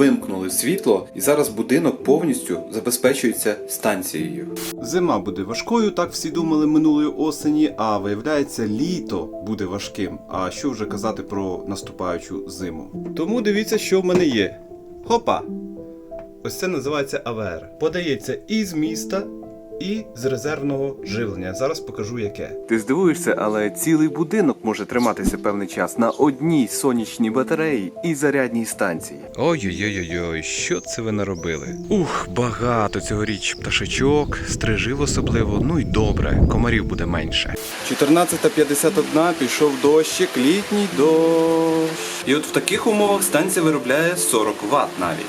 вимкнули світло, і зараз будинок повністю забезпечується станцією. Зима буде важкою, так всі думали минулої осені, а виявляється, літо буде важким. А що вже казати про наступаючу зиму? Тому дивіться, що в мене є. Хопа! Ось це називається АВР. Подається і з міста, і з резервного живлення. Зараз покажу яке. Ти здивуєшся, але цілий будинок може триматися певний час на одній сонячній батареї і зарядній станції. Ой-ой-ой, що це ви наробили? Ух, багато цьогоріч пташечок, стрижив особливо, ну й добре, комарів буде менше. 14.51 пішов дощик, літній дощ. І от в таких умовах станція виробляє 40 Вт навіть.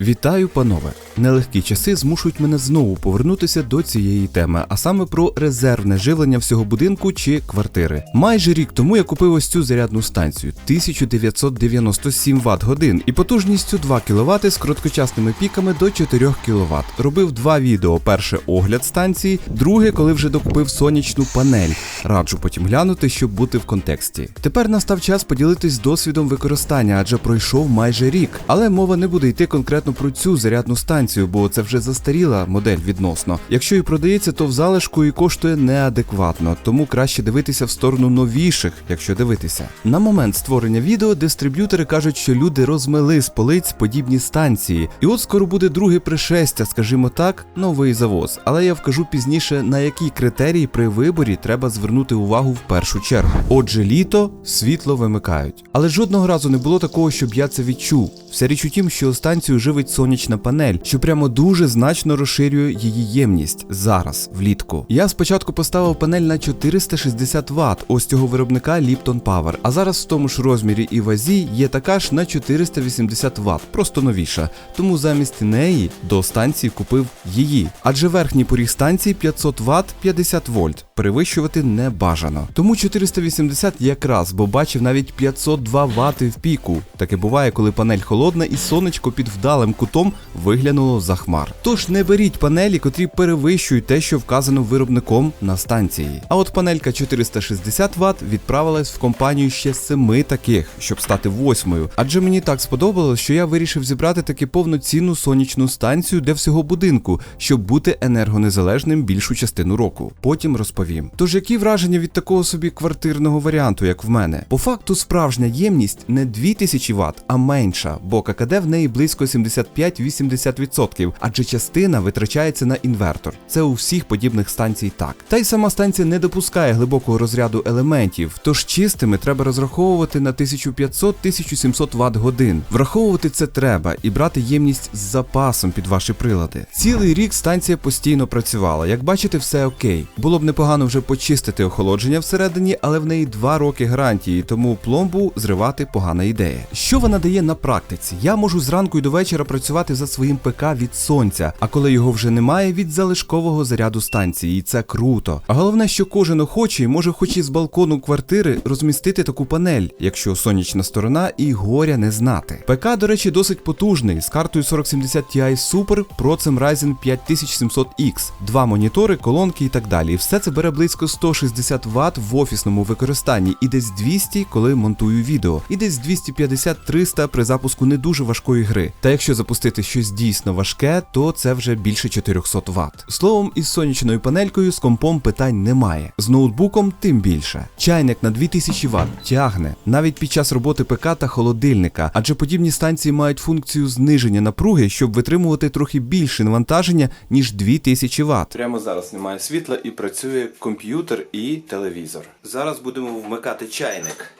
Вітаю, панове! Нелегкі часи змушують мене знову повернутися до цієї теми, а саме про резервне живлення всього будинку чи квартири. Майже рік тому я купив ось цю зарядну станцію 1997 Вт годин і потужністю 2 кВт з короткочасними піками до 4 кВт. Робив два відео: перше огляд станції, друге, коли вже докупив сонячну панель. Раджу потім глянути, щоб бути в контексті. Тепер настав час поділитись досвідом використання, адже пройшов майже рік. Але мова не буде йти конкретно про цю зарядну станцію, бо це вже застаріла модель відносно. Якщо і продається, то в залишку і коштує неадекватно, тому краще дивитися в сторону новіших, якщо дивитися. На момент створення відео дистриб'ютори кажуть, що люди розмили з полиць подібні станції. І от скоро буде друге пришестя, скажімо так, новий завоз. Але я вкажу пізніше, на які критерії при виборі треба звернути увагу в першу чергу. Отже, літо світло вимикають. Але жодного разу не було такого, щоб я це відчув. Вся річ у тім, що станцію живить сонячна панель, що прямо дуже значно розширює її ємність зараз, влітку. Я спочатку поставив панель на 460 Вт, ось цього виробника Lipton Power, а зараз в тому ж розмірі і вазі є така ж на 480 Вт, просто новіша. Тому замість неї до станції купив її. Адже верхній поріг станції 500 Вт 50 вольт. Перевищувати не бажано. Тому 480 якраз, бо бачив навіть 502 Вт в піку. Таке буває, коли панель холодна і сонечко під вдалим кутом виглянуло за хмар. Тож не беріть панелі, котрі перевищують те, що вказано виробником на станції. А от панелька 460 Вт відправилась в компанію ще семи таких, щоб стати восьмою. Адже мені так сподобалось, що я вирішив зібрати таки повноцінну сонячну станцію для всього будинку, щоб бути енергонезалежним більшу частину року. Потім розповім. Тож які враження від такого собі квартирного варіанту, як в мене? По факту справжня ємність не 2000 Вт, а менша, бо ККД в неї близько 75-80%, адже частина витрачається на інвертор. Це у всіх подібних станцій так. Та й сама станція не допускає глибокого розряду елементів, тож чистими треба розраховувати на 1500-1700 Вт годин. Враховувати це треба і брати ємність з запасом під ваші прилади. Цілий рік станція постійно працювала. Як бачите, все окей. Було б непогано вже почистити охолодження всередині, але в неї 2 роки гарантії, тому пломбу зривати погана ідея. Що вона дає на практиці? Я можу зранку і до вечора працювати за своїм ПК від сонця, а коли його вже немає, від залишкового заряду станції, і це круто. А головне, що кожен охочий може, хоч і з балкону квартири, розмістити таку панель, якщо сонячна сторона і горя не знати. ПК, до речі, досить потужний з картою 4070 Ti Super, процем Ryzen 5700X, два монітори, колонки і так далі. Все це бере близько 160 Вт в офісному використанні, і десь 200, коли монтую відео, і десь 250-300 при запуску не дуже важкої гри. Та якщо запустити щось дійсно важке, то це вже більше 400 Вт. Словом, із сонячною панелькою з компом питань немає. З ноутбуком тим більше. Чайник на 2000 Вт тягне навіть під час роботи ПК та холодильника, адже подібні станції мають функцію зниження напруги, щоб витримувати трохи більше навантаження, ніж 2000 Вт. Прямо зараз немає світла і працює комп'ютер і телевізор. Зараз будемо вмикати чайник.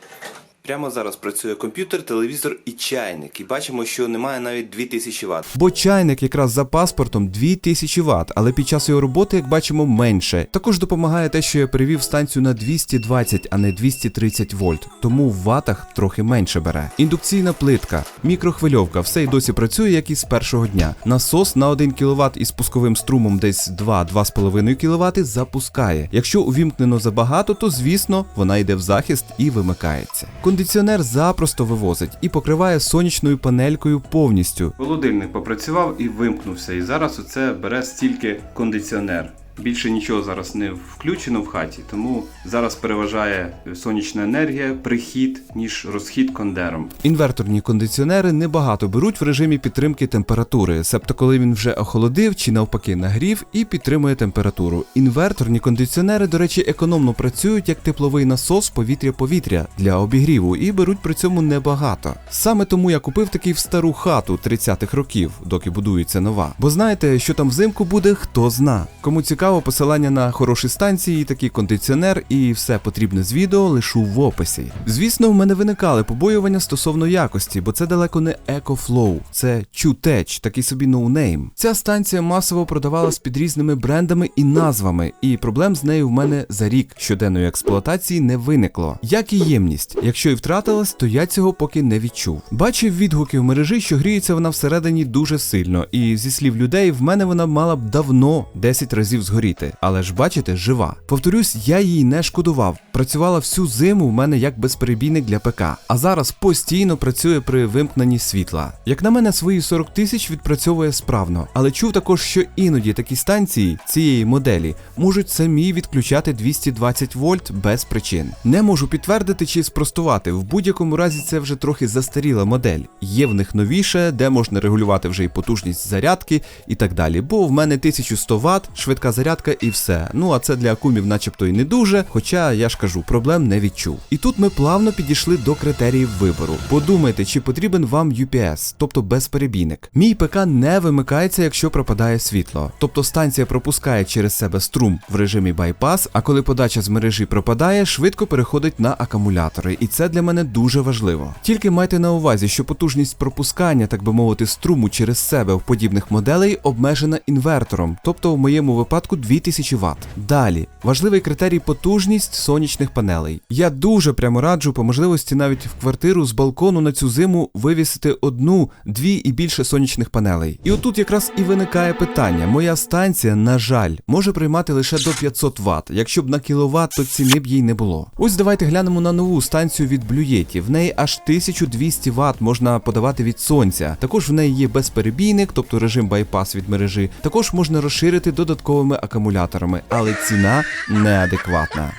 Прямо зараз працює комп'ютер, телевізор і чайник. І бачимо, що немає навіть 2000 Вт. Бо чайник якраз за паспортом 2000 Вт, але під час його роботи, як бачимо, менше. Також допомагає те, що я перевів станцію на 220, а не 230 вольт, тому в ватах трохи менше бере. Індукційна плитка, мікрохвильовка, все й досі працює, як і з першого дня. Насос на 1 кВт із пусковим струмом десь 2-2,5 кВт запускає. Якщо увімкнено забагато, то звісно вона йде в захист і вимикається. Кондиціонер запросто вивозить і покриває сонячною панелькою повністю. Холодильник попрацював і вимкнувся. І зараз оце бере стільки кондиціонер. Більше нічого зараз не включено в хаті, тому зараз переважає сонячна енергія, прихід, ніж розхід кондером. Інверторні кондиціонери небагато беруть в режимі підтримки температури, себто коли він вже охолодив чи навпаки нагрів і підтримує температуру. Інверторні кондиціонери, до речі, економно працюють як тепловий насос повітря-повітря для обігріву і беруть при цьому небагато. Саме тому я купив такий в стару хату 30-х років, доки будується нова. Бо знаєте, що там взимку буде, хто зна. Кому цікаво, посилання на хороші станції, такий кондиціонер і все потрібне з відео лишу в описі. Звісно, в мене виникали побоювання стосовно якості, бо це далеко не EcoFlow, це Chutech, такий собі ноунейм. Ця станція масово продавалась під різними брендами і назвами, і проблем з нею в мене за рік щоденної експлуатації не виникло. Як і ємність, якщо і втратилась, то я цього поки не відчув. Бачив відгуки в мережі, що гріється вона всередині дуже сильно, і зі слів людей, в мене вона мала б давно 10 разів згоріти. Але ж бачите, жива. Повторюсь, я її не шкодував. Працювала всю зиму в мене як безперебійник для ПК, а зараз постійно працює при вимкненні світла. Як на мене, свої 40 тисяч відпрацьовує справно, але чув також, що іноді такі станції цієї моделі можуть самі відключати 220 вольт без причин. Не можу підтвердити чи спростувати. В будь-якому разі це вже трохи застаріла модель. Є в них новіше, де можна регулювати вже і потужність зарядки і так далі. Бо в мене 1100 Вт, швидка зарядка і все. Ну а це для акумів, начебто, і не дуже. Хоча я ж кажу, проблем не відчув. І тут ми плавно підійшли до критеріїв вибору. Подумайте, чи потрібен вам UPS, тобто безперебійник. Мій ПК не вимикається, якщо пропадає світло. Тобто станція пропускає через себе струм в режимі байпас, а коли подача з мережі пропадає, швидко переходить на акумулятори, і це для мене дуже важливо. Тільки майте на увазі, що потужність пропускання, так би мовити, струму через себе в подібних моделей обмежена інвертором, тобто в моєму випадку 2000 Вт. Далі важливий критерій потужність сонячних панелей. Я дуже прямо раджу по можливості навіть в квартиру з балкону на цю зиму вивісити одну, дві і більше сонячних панелей. І отут якраз і виникає питання: моя станція, на жаль, може приймати лише до 500 Вт. Якщо б на кіловат, то ціни б їй не було. Ось давайте глянемо на нову станцію від Blue В неї аж 1200 Вт можна подавати від сонця. Також в неї є безперебійник, тобто режим байпас від мережі. Також можна розширити додатковими акумуляторами, але ціна неадекватна.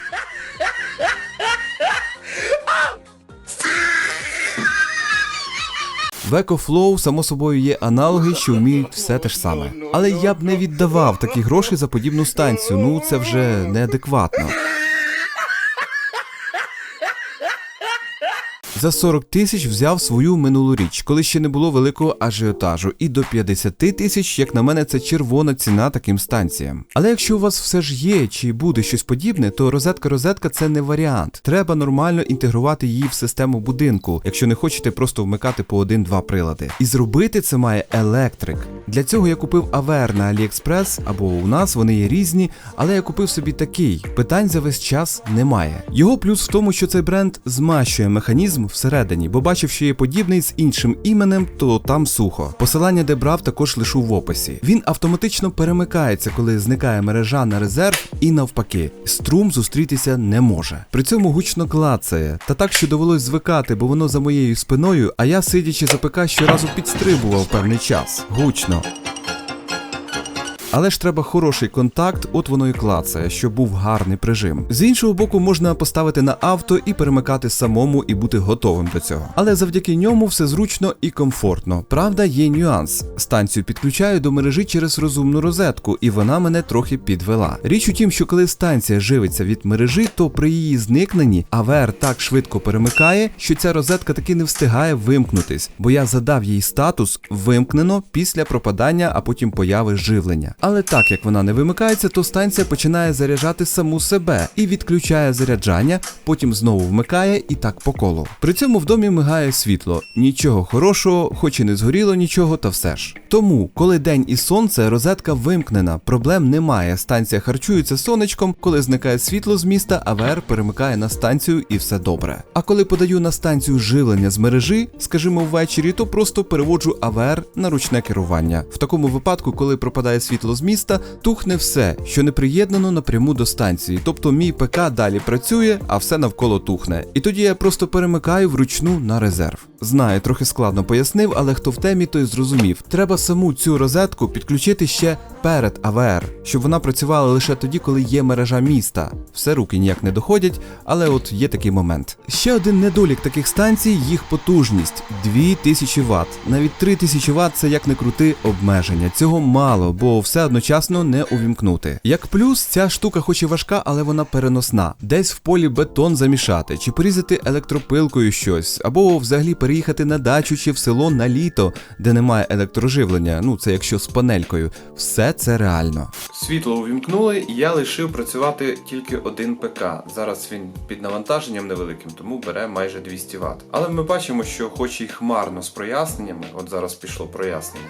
В EcoFlow, само собою, є аналоги, що вміють все те ж саме. Але я б не віддавав такі гроші за подібну станцію. Ну це вже неадекватно. За 40 тисяч взяв свою минулу річ, коли ще не було великого ажіотажу, і до 50 тисяч, як на мене, це червона ціна таким станціям. Але якщо у вас все ж є чи буде щось подібне, то розетка-розетка це не варіант. Треба нормально інтегрувати її в систему будинку, якщо не хочете просто вмикати по один-два прилади. І зробити це має електрик. Для цього я купив АВР на AliExpress, або у нас вони є різні, але я купив собі такий. Питань за весь час немає. Його плюс в тому, що цей бренд змащує механізм всередині, бо бачив, що є подібний з іншим іменем, то там сухо. Посилання, де брав, також лишу в описі. Він автоматично перемикається, коли зникає мережа на резерв, і навпаки, струм зустрітися не може. При цьому гучно клацає, та так, що довелось звикати, бо воно за моєю спиною, а я, сидячи за ПК, щоразу підстрибував певний час. Гучно. Але ж треба хороший контакт, от воно і клацає, щоб був гарний прижим. З іншого боку, можна поставити на авто і перемикати самому і бути готовим до цього. Але завдяки ньому все зручно і комфортно. Правда, є нюанс. Станцію підключаю до мережі через розумну розетку, і вона мене трохи підвела. Річ у тім, що коли станція живиться від мережі, то при її зникненні АВР так швидко перемикає, що ця розетка таки не встигає вимкнутись, бо я задав їй статус вимкнено після пропадання, а потім появи живлення. Але так як вона не вимикається, то станція починає заряджати саму себе і відключає заряджання, потім знову вмикає і так по колу. При цьому в домі мигає світло. Нічого хорошого, хоч і не згоріло нічого, та все ж. Тому, коли день і сонце, розетка вимкнена, проблем немає. Станція харчується сонечком, коли зникає світло з міста, АВР перемикає на станцію і все добре. А коли подаю на станцію живлення з мережі, скажімо, ввечері, то просто переводжу АВР на ручне керування. В такому випадку, коли пропадає світло з міста, тухне все, що не приєднано напряму до станції. Тобто мій ПК далі працює, а все навколо тухне. І тоді я просто перемикаю вручну на резерв. Знаю, трохи складно пояснив, але хто в темі, той зрозумів. Треба саму цю розетку підключити ще перед АВР, щоб вона працювала лише тоді, коли є мережа міста. Все руки ніяк не доходять, але от є такий момент. Ще один недолік таких станцій їх потужність 2000 Вт. Навіть 3000 Вт це як не крути обмеження. Цього мало, бо все одночасно не увімкнути. Як плюс, ця штука хоч і важка, але вона переносна. Десь в полі бетон замішати, чи порізати електропилкою щось, або взагалі переїхати на дачу чи в село на літо, де немає електроживлення. Ну це якщо з панелькою. Все це реально. Світло увімкнули, і я лишив працювати тільки один ПК. Зараз він під навантаженням невеликим, тому бере майже 200 Вт. Але ми бачимо, що хоч і хмарно з проясненнями, от зараз пішло прояснення,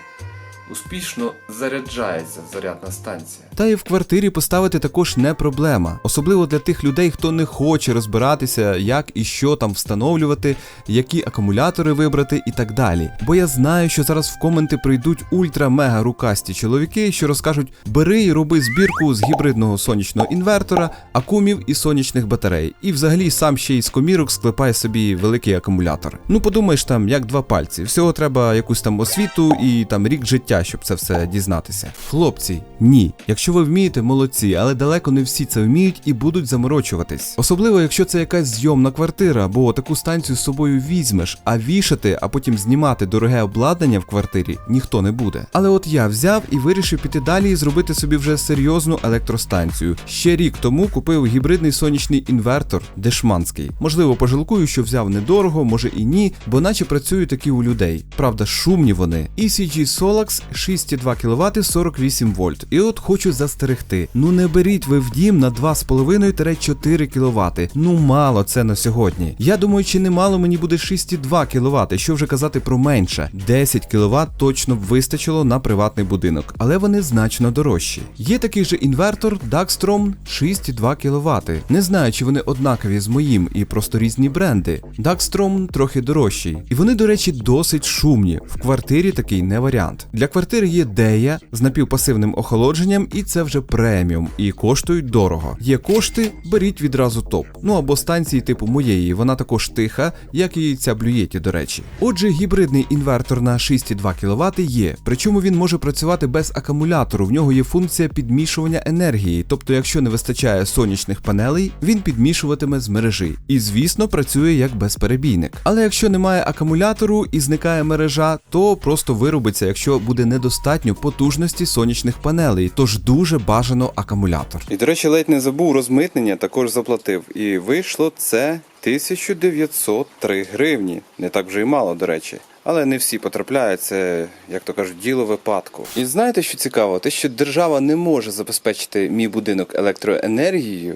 успішно заряджається зарядна станція. Та і в квартирі поставити також не проблема, особливо для тих людей, хто не хоче розбиратися, як і що там встановлювати, які акумулятори вибрати і так далі. Бо я знаю, що зараз в коменти прийдуть ультра-мега рукасті чоловіки, що розкажуть: бери і роби збірку з гібридного сонячного інвертора, акумів і сонячних батарей. І взагалі сам ще із комірок склепай собі великий акумулятор. Ну подумаєш там, як два пальці. Всього треба якусь там освіту і там рік життя, щоб це все дізнатися. Хлопці, ні. Якщо ви вмієте, молодці, але далеко не всі це вміють і будуть заморочуватись. Особливо, якщо це якась зйомна квартира, бо таку станцію з собою візьмеш, а вішати, а потім знімати дороге обладнання в квартирі ніхто не буде. Але от я взяв і вирішив піти далі і зробити собі вже серйозну електростанцію. Ще рік тому купив гібридний сонячний інвертор дешманський. Можливо, пожалкую, що взяв недорого, може і ні, бо наче працюють такі у людей. Правда, шумні вони. ECG Solax 6,2 кВт 48 вольт. І от хочу застерегти: ну не беріть ви в дім на 2,5-4 кВт. Ну мало це на сьогодні. Я думаю, чи немало мені буде 6,2 кВт, що вже казати про менше. 10 кВт точно б вистачило на приватний будинок, але вони значно дорожчі. Є такий же інвертор Darkstrom 6,2 кВт. Не знаю, чи вони однакові з моїм і просто різні бренди. Darkstrom трохи дорожчий. І вони, до речі, досить шумні. В квартирі такий не варіант. Для квартири є Дея з напівпасивним охолодженням, і це вже преміум, і коштують дорого. Є кошти, беріть відразу топ. Ну або станції типу моєї, вона також тиха, як і ця блюєті, до речі. Отже, гібридний інвертор на 6,2 кВт є, причому він може працювати без акумулятору. В нього є функція підмішування енергії, тобто, якщо не вистачає сонячних панелей, він підмішуватиме з мережі. І звісно, працює як безперебійник. Але якщо немає акумулятору і зникає мережа, то просто виробиться, якщо буде недостатньо потужності сонячних панелей, тож дуже бажано акумулятор. І, до речі, ледь не забув розмитнення, також заплатив. І вийшло це 1903 гривні. Не так вже й мало, до речі. Але не всі потрапляють, це, як то кажуть, діло випадку. І знаєте, що цікаво? Те, що держава не може забезпечити мій будинок електроенергією,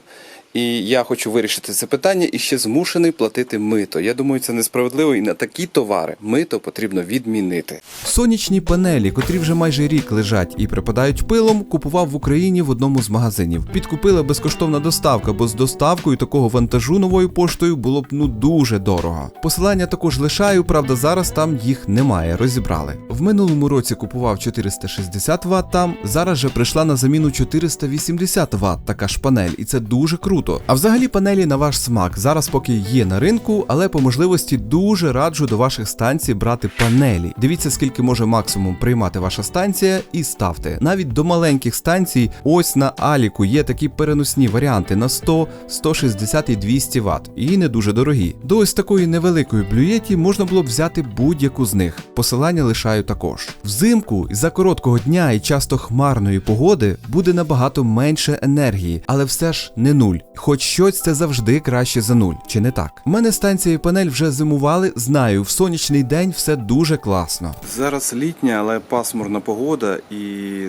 і я хочу вирішити це питання і ще змушений платити мито. Я думаю, це несправедливо, і на такі товари мито потрібно відмінити. Сонячні панелі, котрі вже майже рік лежать і припадають пилом, купував в Україні в одному з магазинів. Підкупила безкоштовна доставка, бо з доставкою такого вантажу новою поштою було б ну дуже дорого. Посилання також лишаю, правда, зараз там їх немає, розібрали. В минулому році купував 460 Вт там, зараз же прийшла на заміну 480 Вт така ж панель, і це дуже круто. А взагалі панелі на ваш смак зараз поки є на ринку, але по можливості дуже раджу до ваших станцій брати панелі. Дивіться, скільки може максимум приймати ваша станція, і ставте. Навіть до маленьких станцій, ось на Аліку є такі переносні варіанти на 100, 160 і 200 Вт, і не дуже дорогі. До ось такої невеликої блюєті можна було б взяти будь-яку з них. Посилання лишаю також. Взимку за короткого дня і часто хмарної погоди буде набагато менше енергії, але все ж не нуль. Хоч щось це завжди краще за нуль, чи не так? У мене станція панель вже зимували, знаю, в сонячний день все дуже класно. Зараз літня, але пасмурна погода і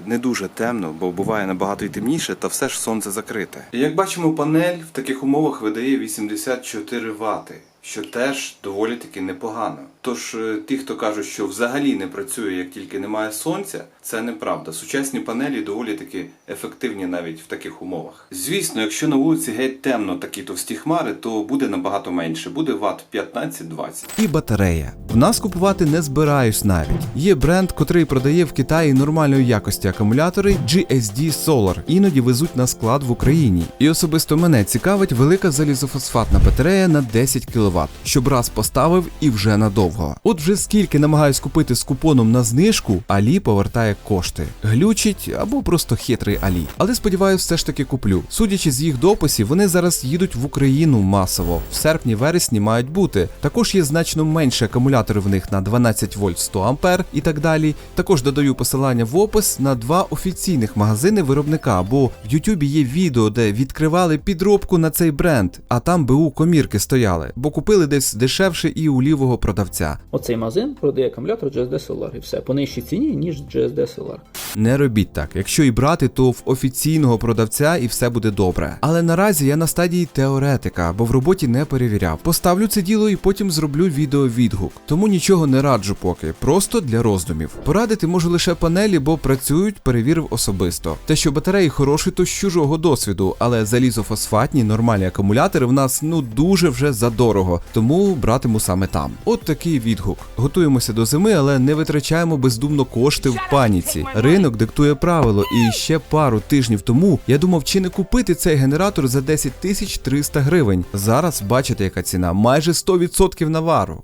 не дуже темно, бо буває набагато і темніше, та все ж сонце закрите. Як бачимо, панель в таких умовах видає 84 Вт. Що теж доволі таки непогано. Тож е, ті, хто кажуть, що взагалі не працює, як тільки немає сонця, це неправда. Сучасні панелі доволі таки ефективні навіть в таких умовах. Звісно, якщо на вулиці геть темно такі товсті хмари, то буде набагато менше, буде ватт 15-20. І батарея. В нас купувати не збираюсь навіть. Є бренд, котрий продає в Китаї нормальної якості акумулятори GSD Solar. Іноді везуть на склад в Україні. І особисто мене цікавить велика залізофосфатна батарея на 10 кВт, щоб раз поставив і вже надовго. Довго. От вже скільки намагаюсь купити з купоном на знижку, Алі повертає кошти. Глючить або просто хитрий Алі. Але сподіваюся, все ж таки куплю. Судячи з їх дописів, вони зараз їдуть в Україну масово. В серпні-вересні мають бути. Також є значно менше акумулятори в них на 12 вольт 100 ампер і так далі. Також додаю посилання в опис на два офіційних магазини виробника, бо в Ютубі є відео, де відкривали підробку на цей бренд, а там БУ комірки стояли, бо купили десь дешевше і у лівого продавця. Оцей магазин продає акумулятор GSD Solar і все по нижчій ціні, ніж GSD Solar. Не робіть так. Якщо і брати, то в офіційного продавця і все буде добре. Але наразі я на стадії теоретика, бо в роботі не перевіряв. Поставлю це діло і потім зроблю відео-відгук. Тому нічого не раджу поки, просто для роздумів. Порадити можу лише панелі, бо працюють, перевірив особисто. Те, що батареї хороші, то з чужого досвіду, але залізофосфатні нормальні акумулятори в нас ну дуже вже задорого, тому братиму саме там. От такий відгук. Готуємося до зими, але не витрачаємо бездумно кошти в паніці. Ринок диктує правило, і ще пару тижнів тому я думав, чи не купити цей генератор за 10 тисяч 300 гривень. Зараз бачите, яка ціна, майже 100% навару.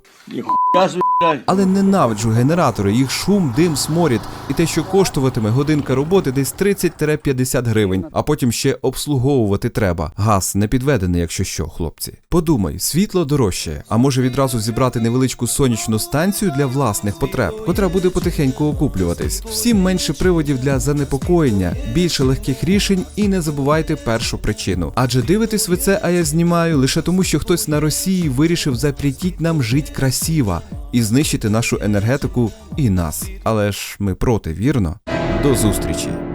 Але ненавиджу генератори, їх шум, дим, сморід і те, що коштуватиме годинка роботи десь 30-50 гривень, а потім ще обслуговувати треба. Газ не підведений, якщо що, хлопці. Подумай, світло дорожчає, а може відразу зібрати невеличку сонячну станцію для власних потреб, котра буде потихеньку окуплюватись. Всім менше приводів для занепокоєння, більше легких рішень і не забувайте першу причину. Адже дивитесь ви це, а я знімаю лише тому, що хтось на Росії вирішив запретіть нам жить красиво і знищити нашу енергетику і нас. Але ж ми проти, вірно? До зустрічі!